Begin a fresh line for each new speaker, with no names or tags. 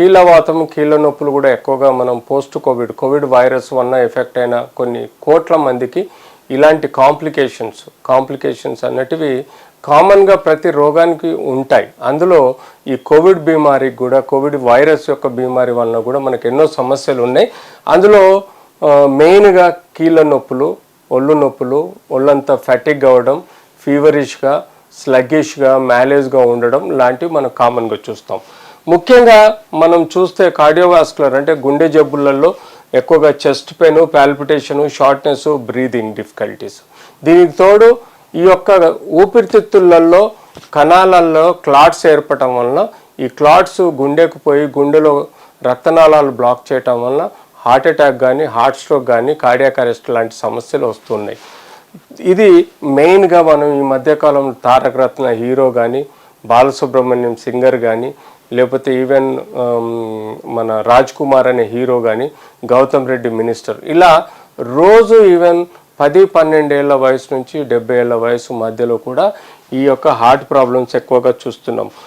కీళ్ళవాతం కీళ్ళ నొప్పులు కూడా ఎక్కువగా మనం పోస్ట్ కోవిడ్ కోవిడ్ వైరస్ వల్ల ఎఫెక్ట్ అయిన కొన్ని కోట్ల మందికి ఇలాంటి కాంప్లికేషన్స్ కాంప్లికేషన్స్ అన్నటివి కామన్గా ప్రతి రోగానికి ఉంటాయి. అందులో ఈ కోవిడ్ బీమారికి కూడా కోవిడ్ వైరస్ యొక్క బీమారి వలన కూడా మనకు ఎన్నో సమస్యలు ఉన్నాయి. అందులో మెయిన్గా కీళ్ళ నొప్పులు ఒళ్ళు నొప్పులు ఒళ్ళంతా ఫ్యాటిక్ అవ్వడం ఫీవరిష్గా స్లగ్గిష్గా మ్యాలేజ్గా ఉండడం లాంటివి మనం కామన్గా చూస్తాం. ముఖ్యంగా మనం చూస్తే కార్డియోవాస్కులర్ అంటే గుండె జబ్బులలో ఎక్కువగా chest pain palpitation shortness breathing difficulties. దీనికి తోడు ఈ యొక్క ఊపిరితిత్తులలో కణాలలో క్లాట్స్ ఏర్పడటం వలన ఈ క్లాట్స్ గుండెకు పోయి గుండెలో రక్తనాళాలు బ్లాక్ చేయటం వలన హార్ట్ అటాక్ కానీ హార్ట్ స్ట్రోక్ కానీ కార్డియాక్ అరెస్ట్ లాంటి సమస్యలు వస్తున్నాయి. ఇది మెయిన్గా మనం ఈ మధ్యకాలంలో తారక రత్న హీరో కానీ బాలసుబ్రహ్మణ్యం సింగర్ కానీ లేకపోతే ఈవెన్ మన రాజ్ కుమార్ అనే హీరో కానీ గౌతమ్ రెడ్డి మినిస్టర్ ఇలా రోజు ఈవెన్ పది పన్నెండేళ్ళ వయసు నుంచి డెబ్బై ఏళ్ళ వయసు మధ్యలో కూడా ఈ యొక్క హార్ట్ ప్రాబ్లమ్స్ ఎక్కువగా చూస్తున్నాం.